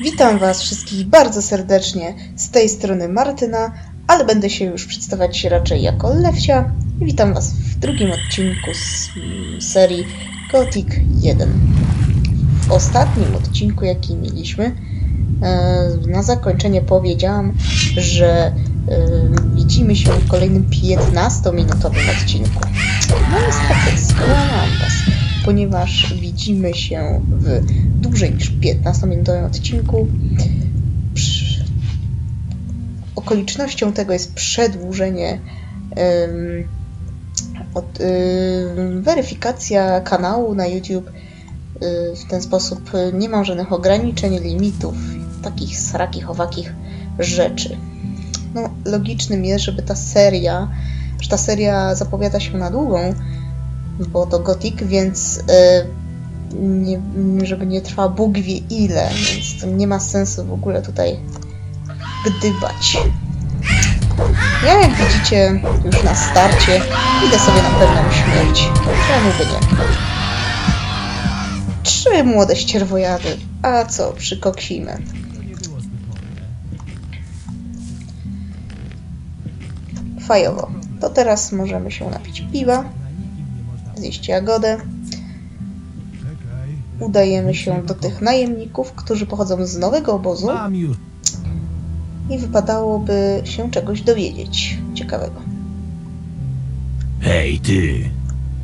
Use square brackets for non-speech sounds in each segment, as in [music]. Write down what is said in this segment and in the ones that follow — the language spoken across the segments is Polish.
Witam Was wszystkich bardzo serdecznie. Z tej strony Martyna, ale będę się już przedstawiać raczej jako Lewcia. Witam Was w drugim odcinku z serii Gothic 1. W ostatnim odcinku, jaki mieliśmy, e, na zakończenie powiedziałam, że e, widzimy się w kolejnym 15-minutowym odcinku. No niestety, skłamałam Was, ponieważ widzimy się w dłużej niż 15-minutowym odcinku. Okolicznością tego jest przedłużenie em, od, weryfikacja kanału na YouTube. Y, w ten sposób nie mam żadnych ograniczeń, limitów, takich srakich, owakich rzeczy. No, logicznym jest, żeby ta seria, że ta seria zapowiada się na długą, bo to Gothic, więc y, nie, żeby nie trwała Bóg wie ile, więc nie ma sensu w ogóle tutaj gdybać. Ja jak widzicie już na starcie idę sobie na pewną śmierć. Czemu by nie? Trzy młode ścierwojady. A co, przykoksimy. Fajowo. To teraz możemy się napić piwa, zjeść jagodę. Udajemy się do tych najemników, którzy pochodzą z nowego obozu i wypadałoby się czegoś dowiedzieć ciekawego. Hej, ty.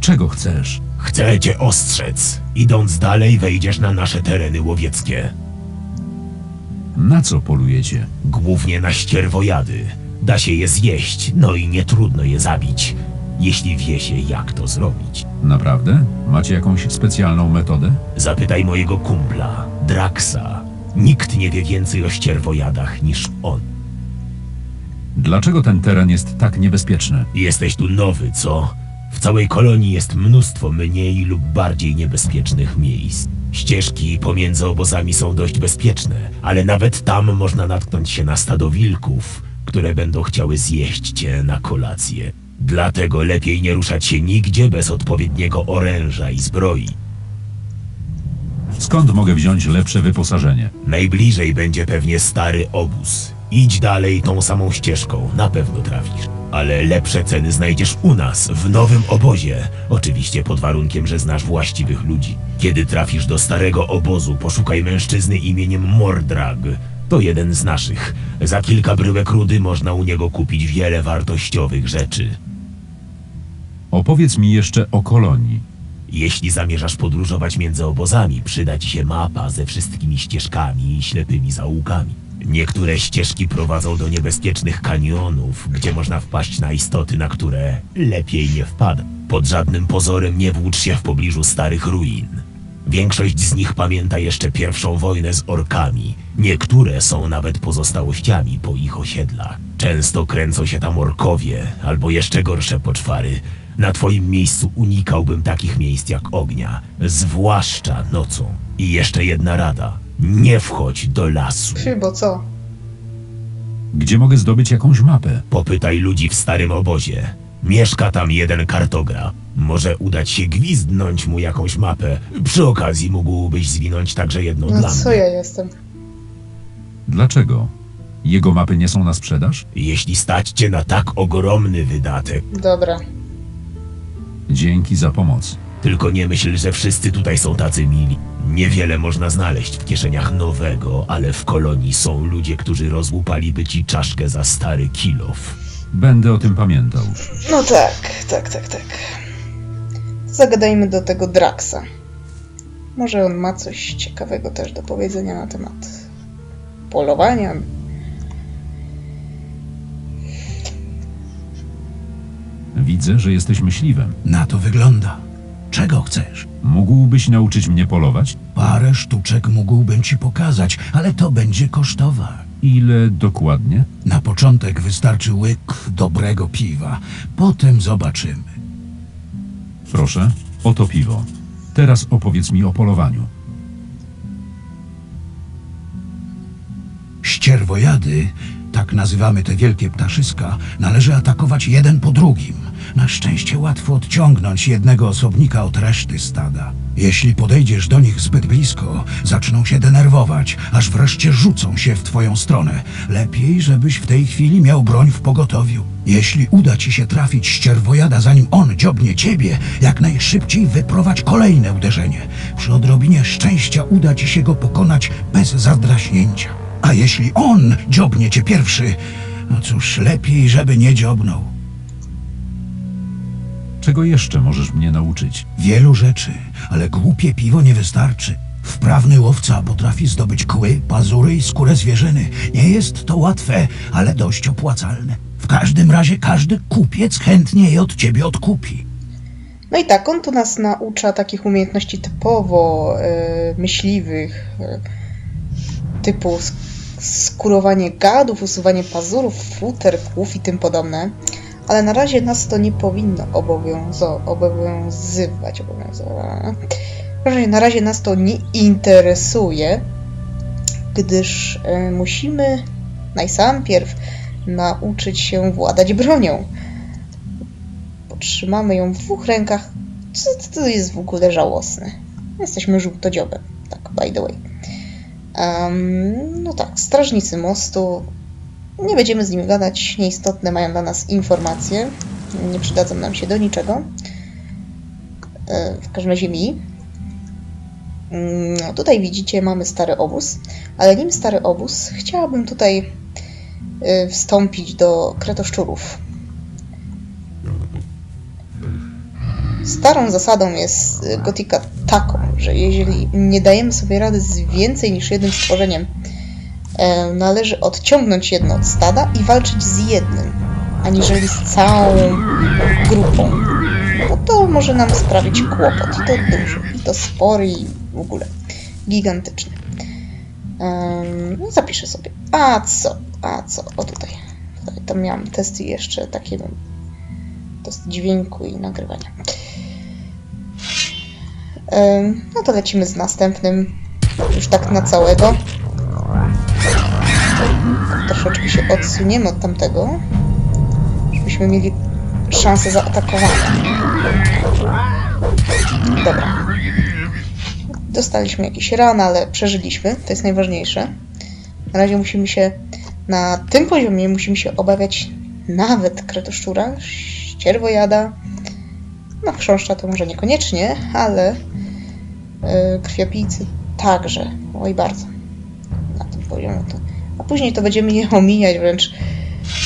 Czego chcesz? Chcę cię ostrzec. Idąc dalej, wejdziesz na nasze tereny łowieckie. Na co polujecie? Głównie na ścierwojady. Da się je zjeść, no i nie trudno je zabić. Jeśli wie się, jak to zrobić. Naprawdę? Macie jakąś specjalną metodę? Zapytaj mojego kumpla, Draxa. Nikt nie wie więcej o ścierwojadach niż on. Dlaczego ten teren jest tak niebezpieczny? Jesteś tu nowy, co? W całej kolonii jest mnóstwo mniej lub bardziej niebezpiecznych miejsc. Ścieżki pomiędzy obozami są dość bezpieczne, ale nawet tam można natknąć się na stado wilków, które będą chciały zjeść cię na kolację. Dlatego lepiej nie ruszać się nigdzie bez odpowiedniego oręża i zbroi. Skąd mogę wziąć lepsze wyposażenie? Najbliżej będzie pewnie stary obóz. Idź dalej tą samą ścieżką, na pewno trafisz. Ale lepsze ceny znajdziesz u nas, w nowym obozie. Oczywiście pod warunkiem, że znasz właściwych ludzi. Kiedy trafisz do starego obozu, poszukaj mężczyzny imieniem Mordrag. To jeden z naszych. Za kilka bryłek rudy można u niego kupić wiele wartościowych rzeczy. Opowiedz mi jeszcze o kolonii. Jeśli zamierzasz podróżować między obozami, przyda ci się mapa ze wszystkimi ścieżkami i ślepymi zaułkami. Niektóre ścieżki prowadzą do niebezpiecznych kanionów, gdzie można wpaść na istoty, na które lepiej nie wpada. Pod żadnym pozorem nie włócz się w pobliżu starych ruin. Większość z nich pamięta jeszcze pierwszą wojnę z orkami. Niektóre są nawet pozostałościami po ich osiedlach. Często kręcą się tam orkowie, albo jeszcze gorsze poczwary. Na twoim miejscu unikałbym takich miejsc jak ognia, zwłaszcza nocą. I jeszcze jedna rada. Nie wchodź do lasu. Przy, bo co? Gdzie mogę zdobyć jakąś mapę? Popytaj ludzi w starym obozie. Mieszka tam jeden kartograf. Może udać się gwizdnąć mu jakąś mapę. Przy okazji mógłbyś zwinąć także jedną No dla co mnie. ja jestem? Dlaczego? Jego mapy nie są na sprzedaż? Jeśli stać cię na tak ogromny wydatek, Dobra. Dzięki za pomoc. tylko nie myśl, że wszyscy tutaj są tacy mili. Niewiele można znaleźć w kieszeniach nowego, ale w kolonii są ludzie, którzy rozłupaliby ci czaszkę za stary kilof. Będę o tym pamiętał. No tak, tak, tak, tak. Zagadajmy do tego Draxa. Może on ma coś ciekawego też do powiedzenia na temat polowania. Widzę, że jesteś myśliwym. Na to wygląda. Czego chcesz? Mógłbyś nauczyć mnie polować? Parę sztuczek mógłbym ci pokazać, ale to będzie kosztować. Ile dokładnie? Na początek wystarczy łyk dobrego piwa. Potem zobaczymy. Proszę, oto piwo. Teraz opowiedz mi o polowaniu. Ścierwojady, tak nazywamy te wielkie ptaszyska, należy atakować jeden po drugim. Na szczęście łatwo odciągnąć jednego osobnika od reszty stada. Jeśli podejdziesz do nich zbyt blisko, zaczną się denerwować, aż wreszcie rzucą się w twoją stronę. Lepiej, żebyś w tej chwili miał broń w pogotowiu. Jeśli uda ci się trafić ścierwojada, zanim on dziobnie ciebie, jak najszybciej wyprowadź kolejne uderzenie. Przy odrobinie szczęścia uda ci się go pokonać bez zadraśnięcia. A jeśli on dziobnie cię pierwszy, no cóż, lepiej, żeby nie dziobnął. Czego jeszcze możesz mnie nauczyć? Wielu rzeczy, ale głupie piwo nie wystarczy. Wprawny łowca potrafi zdobyć kły, pazury i skórę zwierzyny. Nie jest to łatwe, ale dość opłacalne. W każdym razie każdy kupiec chętnie je od ciebie odkupi. No i tak, on tu nas naucza takich umiejętności typowo e, myśliwych, e, typu sk- skurowanie gadów, usuwanie pazurów, futer, kłów i tym podobne. Ale na razie nas to nie powinno obowiązo- obowiązywać. Obowiązywać. Na razie nas to nie interesuje, gdyż e, musimy najsampierw nauczyć się władać bronią. Trzymamy ją w dwóch rękach, co to jest w ogóle żałosne. Jesteśmy żółtodziobem, tak by the way. Em, no tak, strażnicy mostu. Nie będziemy z nimi gadać, nieistotne mają dla nas informacje. Nie przydadzą nam się do niczego. E, W każdym razie mi. Mm, No, tutaj widzicie, mamy stary obóz, ale nim stary obóz, chciałabym tutaj e, wstąpić do kretoszczurów. Starą zasadą jest y, gotika taką, że jeżeli nie dajemy sobie rady z więcej niż jednym stworzeniem, e, należy odciągnąć jedno od stada i walczyć z jednym, aniżeli z całą grupą. Bo to może nam sprawić kłopot i to duży, i to spory, i w ogóle gigantyczny. No zapiszę sobie. A co? A co? O tutaj. Tutaj tam miałam testy jeszcze takie test dźwięku i nagrywania. Em, No to lecimy z następnym. Już tak na całego. Troszeczkę się odsuniemy od tamtego, żebyśmy mieli szansę zaatakowania. Dobra. Dostaliśmy jakieś rany, ale przeżyliśmy. To jest najważniejsze. Na razie musimy się na tym poziomie musimy się obawiać nawet kretoszczura, ścierwojada, no chrząszcza to może niekoniecznie, ale yy, krwiopijcy także. Oj bardzo. Na tym poziomie to. A później to będziemy je omijać, wręcz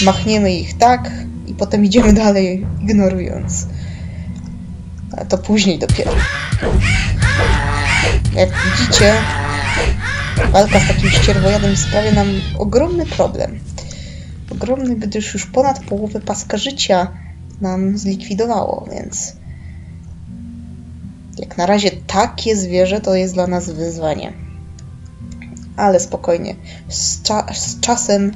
machniemy ich tak i potem idziemy dalej, ignorując. Ale to później dopiero. Jak widzicie, walka z takim ścierwojadem sprawia nam ogromny problem. Ogromny, gdyż już ponad połowę paska życia nam zlikwidowało, więc jak na razie takie zwierzę to jest dla nas wyzwanie. Ale spokojnie, z, cza- z czasem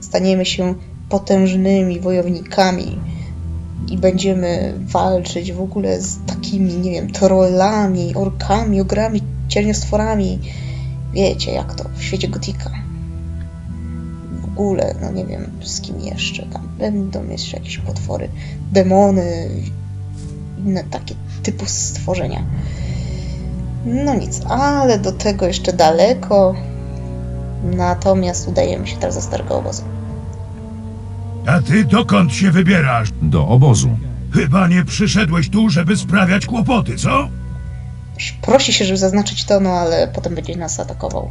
staniemy się potężnymi wojownikami i będziemy walczyć w ogóle z takimi, nie wiem, trollami, orkami, ogrami, cieniostworami. Wiecie jak to w świecie gotika. W ogóle, no nie wiem z kim jeszcze tam będą jeszcze jakieś potwory, demony, inne takie typu stworzenia. No nic, ale do tego jeszcze daleko. Natomiast udajemy się teraz do starego obozu. A ty dokąd się wybierasz? Do obozu. Chyba nie przyszedłeś tu, żeby sprawiać kłopoty, co? Prosi się, żeby zaznaczyć to, no ale potem będzie nas atakował.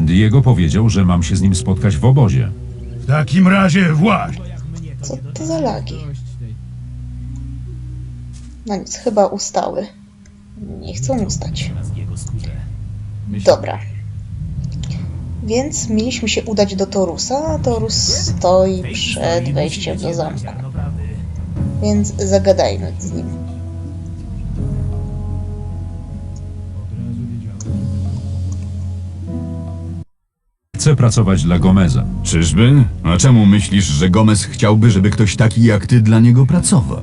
Diego powiedział, że mam się z nim spotkać w obozie. W takim razie właź. Co to za lagi? No nic, chyba ustały. Nie chcą ustać. Dobra. Więc mieliśmy się udać do Torusa, a Torus stoi przed wejściem do zamku. Więc zagadajmy z nim. Chcę pracować dla Gomeza. Czyżby? A czemu myślisz, że Gomez chciałby, żeby ktoś taki jak ty dla niego pracował?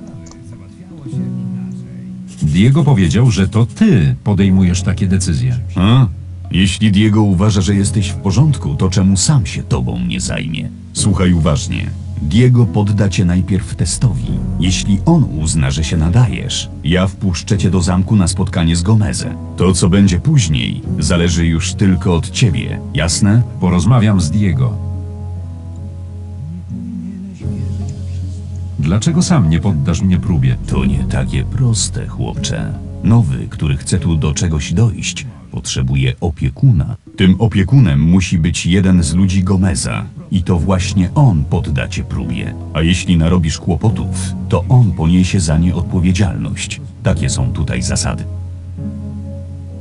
Diego powiedział, że to ty podejmujesz takie decyzje. A? Jeśli Diego uważa, że jesteś w porządku, to czemu sam się tobą nie zajmie? Słuchaj uważnie. Diego podda cię najpierw testowi. Jeśli on uzna, że się nadajesz, ja wpuszczę cię do zamku na spotkanie z Gomezem. To, co będzie później, zależy już tylko od ciebie, jasne? Porozmawiam z Diego. Dlaczego sam nie poddasz mnie próbie? To nie takie proste, chłopcze. Nowy, który chce tu do czegoś dojść, potrzebuje opiekuna. Tym opiekunem musi być jeden z ludzi Gomeza. I to właśnie on podda cię próbie. A jeśli narobisz kłopotów, to on poniesie za nie odpowiedzialność. Takie są tutaj zasady.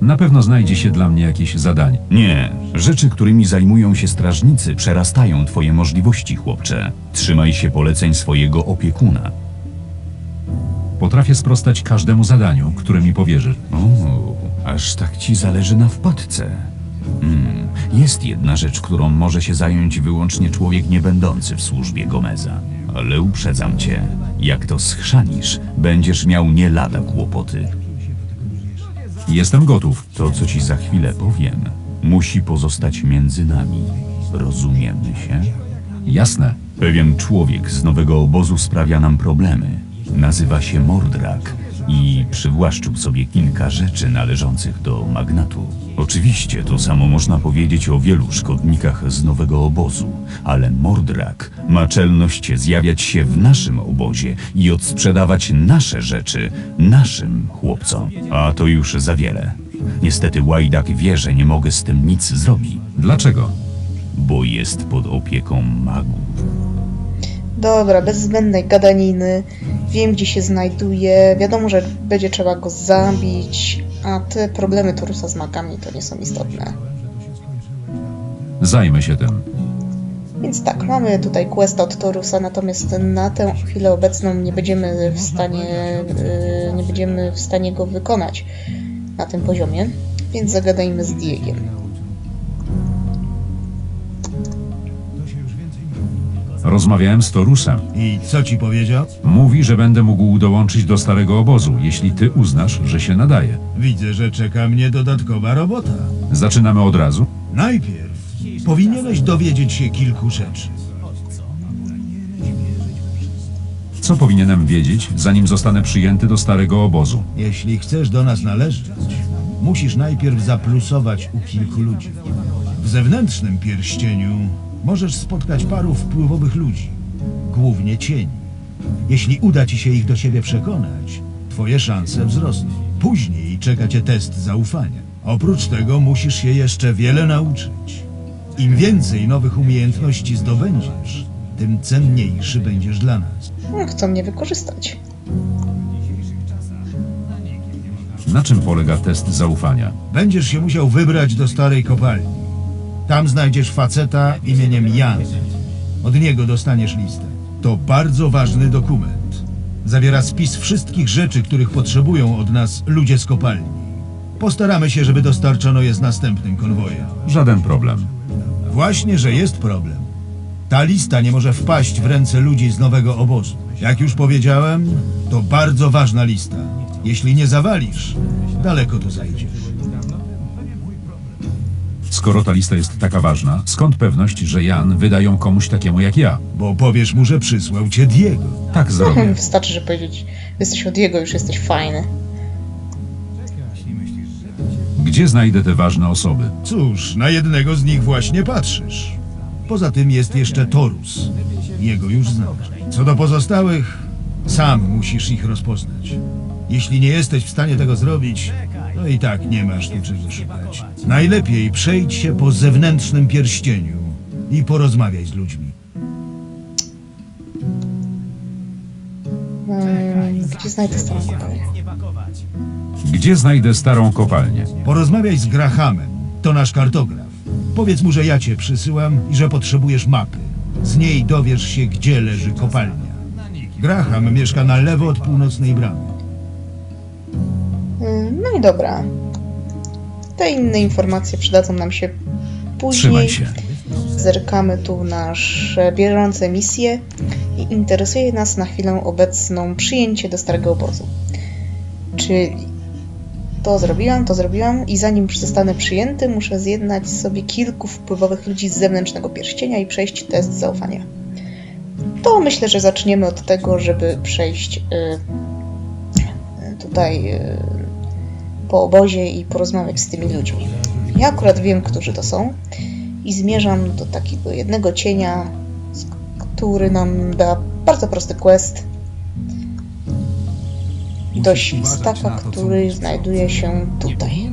Na pewno znajdzie się dla mnie jakieś zadanie. Nie, rzeczy, którymi zajmują się strażnicy, przerastają twoje możliwości, chłopcze. Trzymaj się poleceń swojego opiekuna. Potrafię sprostać każdemu zadaniu, które mi powierzysz. O, aż tak ci zależy na wpadce. Hmm, jest jedna rzecz, którą może się zająć wyłącznie człowiek niebędący w służbie Gomeza. Ale uprzedzam cię, jak to schrzanisz, będziesz miał nie lada kłopoty. Jestem gotów. To, co ci za chwilę powiem, musi pozostać między nami. Rozumiemy się? Jasne. Pewien człowiek z nowego obozu sprawia nam problemy. Nazywa się Mordrak i przywłaszczył sobie kilka rzeczy należących do magnatu. Oczywiście to samo można powiedzieć o wielu szkodnikach z nowego obozu, ale Mordrak ma czelność zjawiać się w naszym obozie i odsprzedawać nasze rzeczy naszym chłopcom. A to już za wiele. Niestety Łajdak wie, że nie mogę z tym nic zrobić, Dlaczego? bo jest pod opieką magów. Dobra, bez zbędnej gadaniny. Wiem, gdzie się znajduje. Wiadomo, że będzie trzeba go zabić. A te problemy Torusa z magami to nie są istotne. Zajmę się tym. Więc tak, mamy tutaj quest od Torusa, natomiast na tę chwilę obecną nie będziemy w stanie, yy, nie będziemy w stanie go wykonać na tym poziomie, więc zagadajmy z Diegiem. Rozmawiałem z Torusem. I co ci powiedział? Mówi, że będę mógł dołączyć do starego obozu, jeśli ty uznasz, że się nadaje. Widzę, że czeka mnie dodatkowa robota. Zaczynamy od razu. Najpierw powinieneś dowiedzieć się kilku rzeczy. Co powinienem wiedzieć, zanim zostanę przyjęty do starego obozu? Jeśli chcesz do nas należeć, musisz najpierw zaplusować u kilku ludzi. W zewnętrznym pierścieniu możesz spotkać paru wpływowych ludzi, głównie cieni. Jeśli uda ci się ich do siebie przekonać, twoje szanse wzrosną. Później czeka cię test zaufania. Oprócz tego musisz się jeszcze wiele nauczyć. Im więcej nowych umiejętności zdobędziesz, tym cenniejszy będziesz dla nas. No, Chcą mnie wykorzystać. Na czym polega test zaufania? Będziesz się musiał wybrać do starej kopalni. Tam znajdziesz faceta imieniem Jan. Od niego dostaniesz listę. To bardzo ważny dokument. Zawiera spis wszystkich rzeczy, których potrzebują od nas ludzie z kopalni. Postaramy się, żeby dostarczono je z następnym konwojem. Żaden problem. Właśnie, że jest problem. Ta lista nie może wpaść w ręce ludzi z nowego obozu. Jak już powiedziałem, to bardzo ważna lista. Jeśli nie zawalisz, daleko tu zajdziesz. Skoro ta lista jest taka ważna, skąd pewność, że Jan wyda ją komuś takiemu jak ja? Bo powiesz mu, że przysłał cię Diego. Tak zrobię. [laughs] Wystarczy, że powiedzieć, jesteś od jego, już jesteś fajny. Gdzie znajdę te ważne osoby? Cóż, na jednego z nich właśnie patrzysz. Poza tym jest jeszcze Torus. Jego już znasz. Co do pozostałych, sam musisz ich rozpoznać. Jeśli nie jesteś w stanie tego zrobić, to i tak nie masz tu czego szukać. Najlepiej przejdź się po zewnętrznym pierścieniu i porozmawiaj z ludźmi. Hmm, gdzie znajdę starą kopalnię? Gdzie znajdę starą kopalnię? Porozmawiaj z Grahamem, to nasz kartograf. Powiedz mu, że ja cię przysyłam i że potrzebujesz mapy. Z niej dowiesz się, gdzie leży kopalnia. Graham mieszka na lewo od północnej bramy. No i dobra. Te inne informacje przydadzą nam się później. Się. Zerkamy tu nasze bieżące misje i interesuje nas na chwilę obecną przyjęcie do starego obozu. Czyli to zrobiłam, to zrobiłam i zanim zostanę przyjęty, muszę zjednać sobie kilku wpływowych ludzi z zewnętrznego pierścienia i przejść test zaufania. to myślę, że zaczniemy od tego, żeby przejść y, tutaj y, po obozie i porozmawiać z tymi ludźmi. Ja akurat wiem, którzy to są i zmierzam do takiego jednego cienia, który nam da bardzo prosty quest do świstaka, który znajduje się tutaj.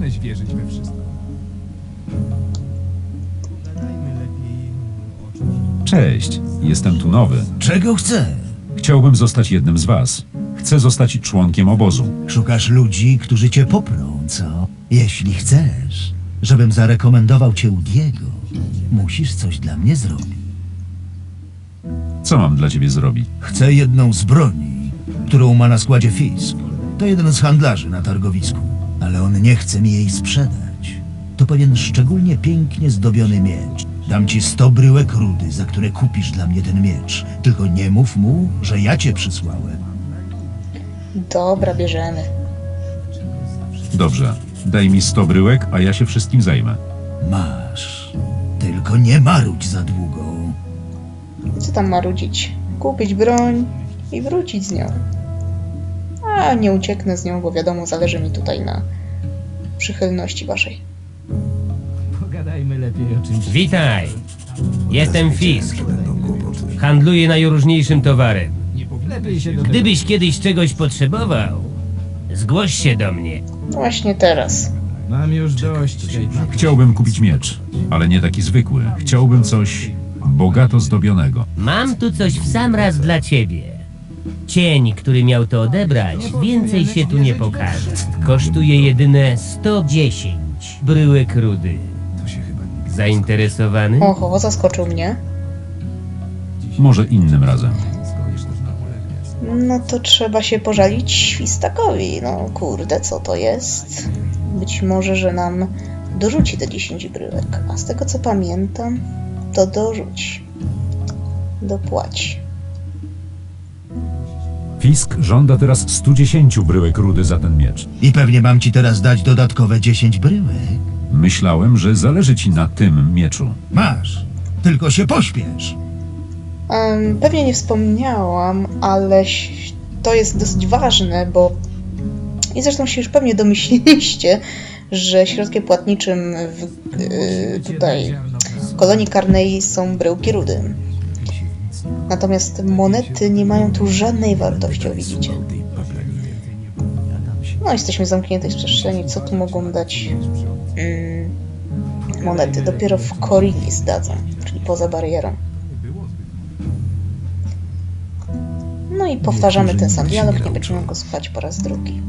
Cześć, jestem tu nowy. Czego chcesz? Chciałbym zostać jednym z was. Chcę zostać członkiem obozu. Szukasz ludzi, którzy cię poprą, co? Jeśli chcesz, żebym zarekomendował cię u Diego, musisz coś dla mnie zrobić. Co mam dla ciebie zrobić? Chcę jedną z broni, którą ma na składzie Fisk. To jeden z handlarzy na targowisku, ale on nie chce mi jej sprzedać. To pewien szczególnie pięknie zdobiony miecz. Dam ci sto bryłek rudy, za które kupisz dla mnie ten miecz. Tylko nie mów mu, że ja cię przysłałem. Dobra, bierzemy. Dobrze, daj mi 100 bryłek, a ja się wszystkim zajmę. Masz. Tylko nie marudź za długo. Co tam marudzić? Kupić broń i wrócić z nią. A nie ucieknę z nią, bo wiadomo, zależy mi tutaj na przychylności waszej. Witaj! Jestem Fisk. Handluję najróżniejszym towarem. Gdybyś kiedyś czegoś potrzebował, zgłoś się do mnie. Właśnie teraz. Mam już dość tej Chciałbym kupić miecz, ale nie taki zwykły. Chciałbym coś bogato zdobionego. Mam tu coś w sam raz dla ciebie. Cień, który miał to odebrać, więcej się tu nie pokaże. Kosztuje jedyne 110 bryłek rudy. Zainteresowany? Oho, zaskoczył mnie. Może innym razem. No to trzeba się pożalić świstakowi. No kurde, co to jest? Być może, że nam dorzuci te 10 bryłek. A z tego co pamiętam, to dorzuć. Dopłać. Fisk żąda teraz 110 bryłek rudy za ten miecz. I pewnie mam ci teraz dać dodatkowe 10 bryłek. Myślałem, że zależy ci na tym mieczu. Masz. Tylko się pośpiesz. Pewnie nie wspomniałam, ale to jest dosyć ważne, bo i zresztą się już pewnie domyśliliście, że środkiem płatniczym w, y, tutaj w kolonii karnej są bryłki rudy. Natomiast monety nie mają tu żadnej wartości, o widzicie. No, jesteśmy zamkniętej w przestrzeni. Co tu mogą dać mm, monety? Dopiero w Korini zdadzą, czyli poza barierą. No i powtarzamy ten sam dialog, nie będziemy go słuchać po raz drugi.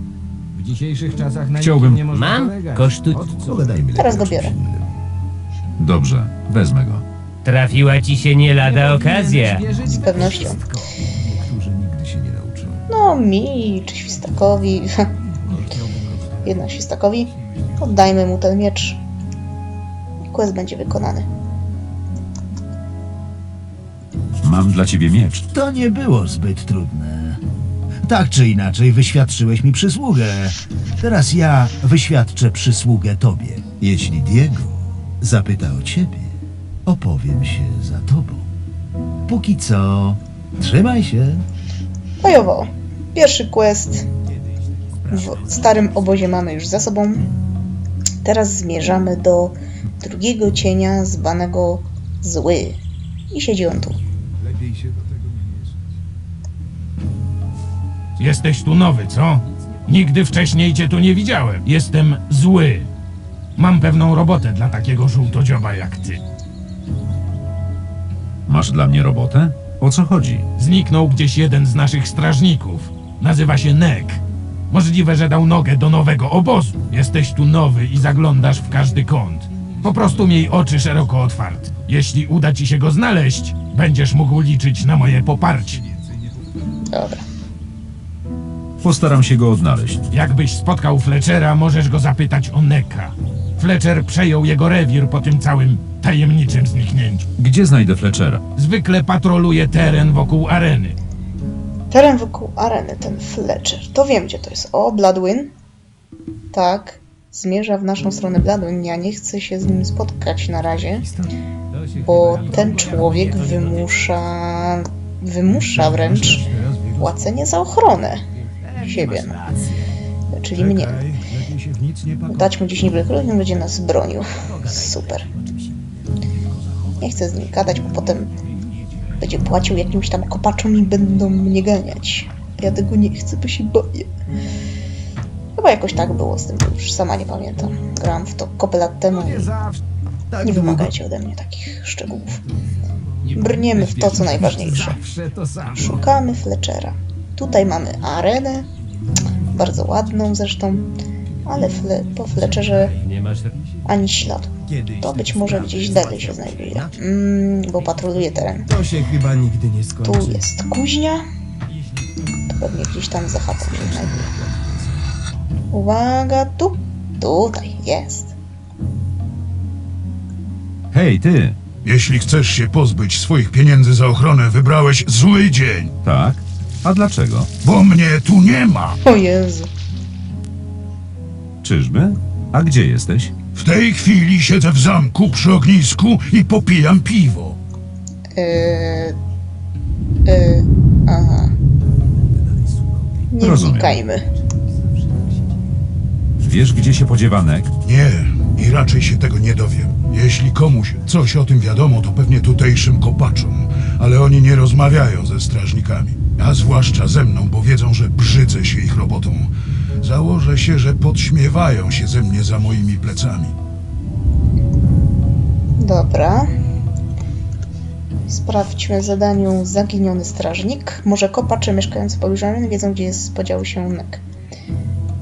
W dzisiejszych czasach na Chciałbym- nikim nie można Mam? polegać. Kosztuje... Teraz go biorę. Dobrze, wezmę go. Trafiła ci się nie lada okazja. Z pewnością. No, mi czy świstakowi. [laughs] Jednak świstakowi. Oddajmy mu ten miecz. I quest będzie wykonany. Mam dla ciebie miecz. To nie było zbyt trudne. Tak czy inaczej, wyświadczyłeś mi przysługę. Teraz ja wyświadczę przysługę tobie. Jeśli Diego zapyta o ciebie, opowiem się za tobą. Póki co, trzymaj się. Bojowo. Pierwszy quest w starym obozie mamy już za sobą. Teraz zmierzamy do drugiego cienia zwanego Zły. I siedzi on tu. Jesteś tu nowy, co? Nigdy wcześniej cię tu nie widziałem. Jestem zły. Mam pewną robotę dla takiego żółtodzioba jak ty. Masz dla mnie robotę? O co chodzi? Zniknął gdzieś jeden z naszych strażników. Nazywa się Nek. Możliwe, że dał nogę do nowego obozu. Jesteś tu nowy i zaglądasz w każdy kąt. Po prostu miej oczy szeroko otwarte. Jeśli uda ci się go znaleźć, będziesz mógł liczyć na moje poparcie. Dobra. Postaram się go odnaleźć. Jakbyś spotkał Fletchera, możesz go zapytać o Neka. Fletcher przejął jego rewir po tym całym tajemniczym zniknięciu. Gdzie znajdę Fletchera? Zwykle patroluje teren wokół areny. Teren wokół areny, ten Fletcher. To wiem, gdzie to jest. O, Bloodwyn. Tak. Zmierza w naszą stronę Bloodwyn. Ja nie chcę się z nim spotkać na razie, bo ten człowiek wymusza wymusza wręcz płacenie za ochronę siebie, no. czyli mnie. Dać mu 10 brykrów i on będzie nas bronił. [laughs] Super. Nie chcę z nim gadać, bo potem będzie płacił jakimś tam kopaczom i będą mnie ganiać. Ja tego nie chcę, bo się boję. Chyba jakoś tak było z tym, już sama nie pamiętam. Grałam w to kopę lat temu i nie wymagajcie ode mnie takich szczegółów. Brniemy w to, co najważniejsze. Szukamy Fletchera. Tutaj mamy arenę, bardzo ładną zresztą, ale fle po Fletcherze ani śladu. To być może gdzieś dalej się znajduje, mm, bo patroluje teren. Tu jest kuźnia, to pewnie gdzieś tam za chatą się znajduje. Uwaga, tu, tutaj jest. Hej, ty! Jeśli chcesz się pozbyć swoich pieniędzy za ochronę, wybrałeś zły dzień, Tak? A dlaczego? bo mnie tu nie ma. O Jezu. Czyżby? A gdzie jesteś? W tej chwili siedzę w zamku przy ognisku i popijam piwo. Yy, yy, aha. Nie Rozumiem. wnikajmy. Wiesz, gdzie się podziewa Nek? Nie, i raczej się tego nie dowiem. Jeśli komuś coś o tym wiadomo, to pewnie tutejszym kopaczom, ale oni nie rozmawiają ze strażnikami. A zwłaszcza ze mną, bo wiedzą, że brzydzę się ich robotą. Założę się, że podśmiewają się ze mnie za moimi plecami. Dobra. Sprawdźmy zadaniu zaginiony strażnik. Może kopacze mieszkający pobliżu areny wiedzą, gdzie jest podział się nek.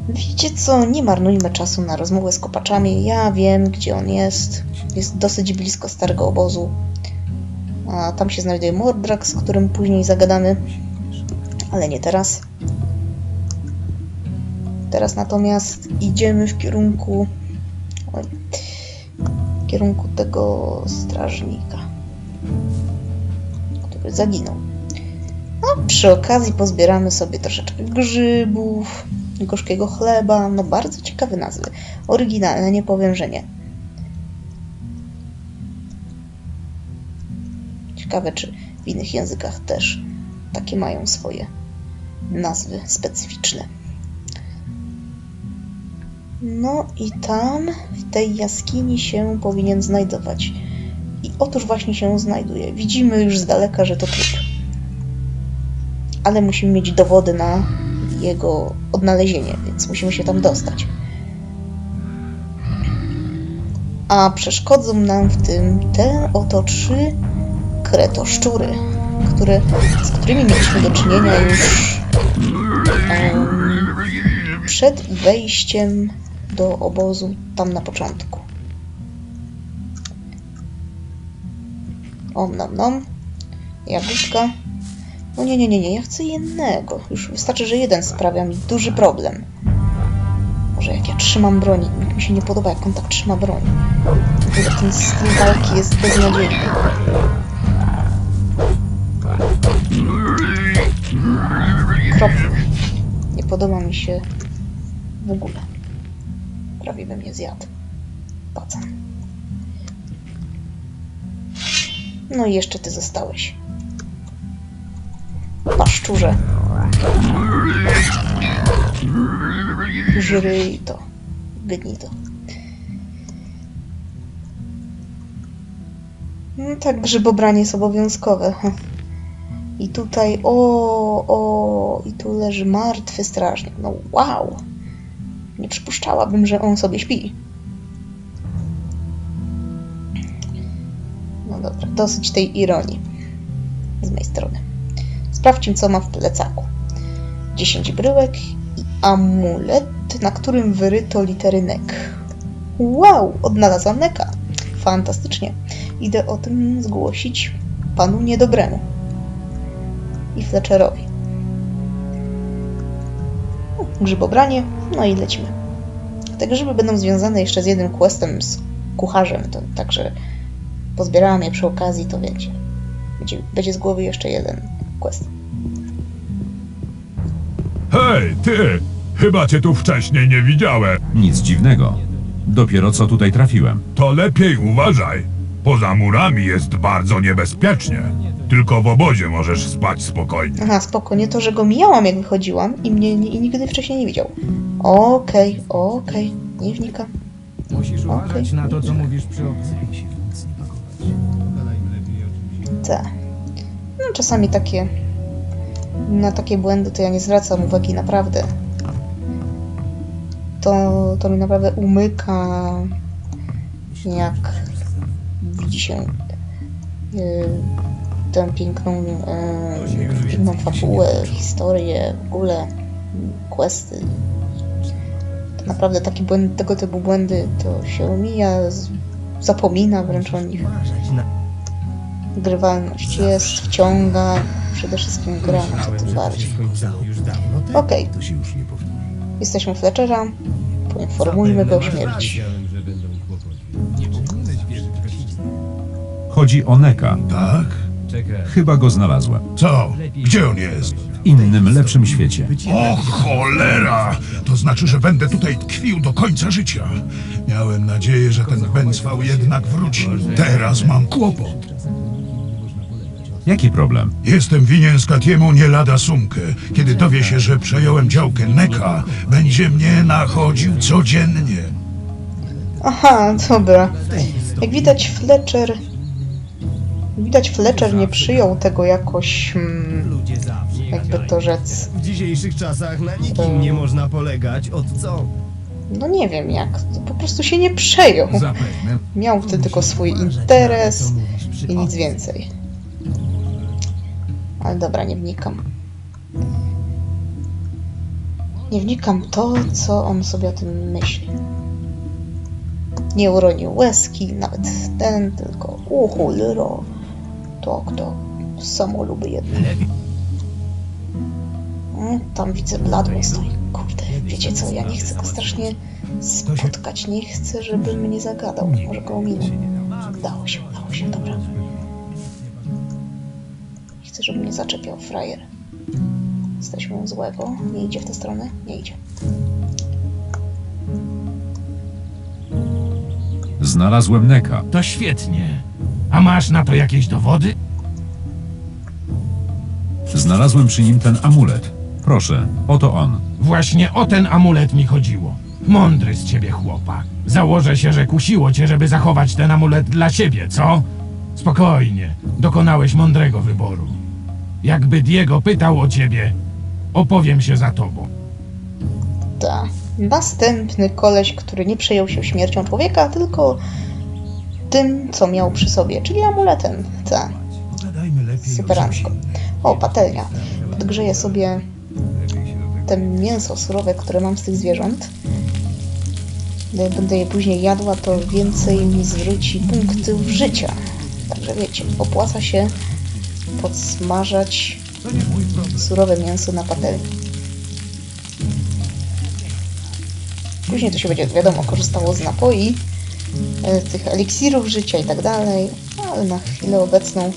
Wiecie co, nie marnujmy czasu na rozmowę z kopaczami. Ja wiem, gdzie on jest. Jest dosyć blisko starego obozu. A tam się znajduje Mordrak, z którym później zagadamy. Ale nie teraz. Teraz natomiast idziemy w kierunku... Oj, w kierunku tego strażnika, który zaginął. No, przy okazji pozbieramy sobie troszeczkę grzybów, gorzkiego chleba, no bardzo ciekawe nazwy. Oryginalne, nie powiem, że nie. Ciekawe, czy w innych językach też takie mają swoje nazwy specyficzne. No i tam, w tej jaskini się powinien znajdować. I otóż właśnie się znajduje. Widzimy już z daleka, że to trup. Ale musimy mieć dowody na jego odnalezienie, więc musimy się tam dostać. A przeszkodzą nam w tym te oto trzy kretoszczury, które, z którymi mieliśmy do czynienia już em, przed wejściem do obozu tam na początku. Om nom nom. Jagódka. O nie, nie, nie, nie, ja chcę jednego. Już wystarczy, że jeden sprawia mi duży problem. Może jak ja trzymam broń, mi się nie podoba, jak on tak trzyma broń. Ten styl walki jest beznadziejny. Okropny. Nie podoba mi się w ogóle. Prawie bym nie zjadł. Pacan. No i jeszcze ty zostałeś. Paszczurze. Żryj to. Gydnij to. No tak, grzybobranie jest obowiązkowe. I tutaj, o, o, i tu leży martwy strażnik. No wow! Nie przypuszczałabym, że on sobie śpi. No dobra, dosyć tej ironii z mojej strony. Sprawdźmy, co ma w plecaku. 10 bryłek i amulet, na którym wyryto litery NEK. Wow, odnalazłam NEKa. Fantastycznie. Idę o tym zgłosić panu niedobremu. I Fletcherowi. Grzybobranie, no i lecimy. Te grzyby będą związane jeszcze z jednym questem z kucharzem, to także pozbierałam je przy okazji, to wiecie. Będzie, będzie z głowy jeszcze jeden quest. Hej, ty! Chyba cię tu wcześniej nie widziałem. Nic dziwnego. Dopiero co tutaj trafiłem. To lepiej uważaj. Poza murami jest bardzo niebezpiecznie. Tylko w obozie możesz spać spokojnie. Aha, spoko, nie to, że go mijałam jak wychodziłam i mnie nie, i nigdy wcześniej nie widział. Okej, okej, nie wnikam. Musisz uważać na to, co mówisz przy obcych. Te. Czasami takie... Na takie błędy to ja nie zwracam uwagi, naprawdę. To, to mi naprawdę umyka, jak widzi się yy, tę piękną, yy, piękną fabułę, historię, w ogóle questy. To naprawdę takie błędy, tego typu błędy to się omija, zapomina wręcz o nich. Grywalność jest, wciąga, przede wszystkim gra, no to tym bardziej. Już dawno ty? Okej, jesteśmy Fletchera, poinformujmy go o śmierci. Wiedziałem, że będą kłopoty. Nie powinieneś wierzyć we wszystko. Chodzi o Neka. Tak? Chyba go znalazłem. Co? Gdzie on jest? W innym, lepszym świecie. O cholera! To znaczy, że będę tutaj tkwił do końca życia. Miałem nadzieję, że ten Benzwał jednak wróci. Teraz mam kłopot. Jaki problem? Jestem winien Skatiemu nie lada sumkę. Kiedy dowie się, że przejąłem działkę Neka, będzie mnie nachodził codziennie. Aha, dobra. Jak widać Fletcher... Widać Fletcher nie przyjął tego jakoś... Hmm, Ludzie zawsze. jakby to rzec... W dzisiejszych czasach na nikim nie można polegać. Od co? No nie wiem jak, po prostu się nie przejął. Zapewne. Miał wtedy tylko swój interes i nic więcej. Ale dobra, nie wnikam. Nie wnikam to, co on sobie o tym myśli. Nie uronił łezki, nawet ten, tylko uchu, lyro. To kto? Samo lubi jedno. Tam widzę bladło stoi. Kurde, wiecie co, ja nie chcę go strasznie spotkać. Nie chcę, żeby mnie zagadał. Może go ominął. Udało się, udało się, dobra. Chcę, żeby mnie zaczepiał frajer. Jesteśmy złego. Nie idzie w tę stronę? Nie idzie. Znalazłem Neka. To świetnie. A masz na to jakieś dowody? Znalazłem przy nim ten amulet. Proszę, oto on. Właśnie o ten amulet mi chodziło. Mądry z ciebie chłopak. Założę się, że kusiło cię, żeby zachować ten amulet dla siebie, co? Spokojnie, dokonałeś mądrego wyboru. Jakby Diego pytał o ciebie, opowiem się za tobą. Ta. Następny koleś, który nie przejął się śmiercią człowieka, tylko tym, co miał przy sobie, czyli amuletem. Ta. Superancko. O, patelnia. Podgrzeję sobie te mięso surowe, które mam z tych zwierząt. Gdy będę je później jadła, to więcej mi zwróci punktów życia. Także wiecie, opłaca się podsmażać surowe mięso na patelni. Później to się będzie, wiadomo, korzystało z napoi, e, tych eliksirów życia i tak dalej, ale na chwilę obecną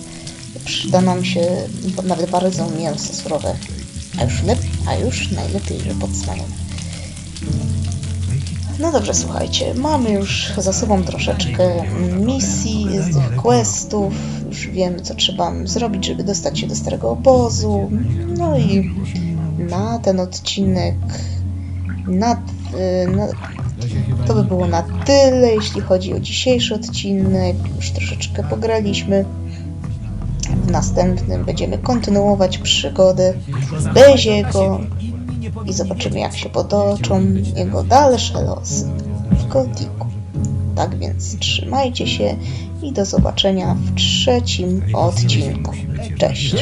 przyda nam się nawet bardzo mięso surowe. A już, lepiej, a już najlepiej, że podsmażone. No dobrze, słuchajcie, mamy już za sobą troszeczkę misji, z tych questów, już wiemy co trzeba zrobić, żeby dostać się do starego obozu. No i na ten odcinek, na, na, to by było na tyle, jeśli chodzi o dzisiejszy odcinek. Już troszeczkę pograliśmy. W następnym będziemy kontynuować przygodę Beziego i zobaczymy, jak się potoczą jego dalsze losy w Gotiku. Tak więc trzymajcie się i do zobaczenia w trzecim odcinku. Cześć!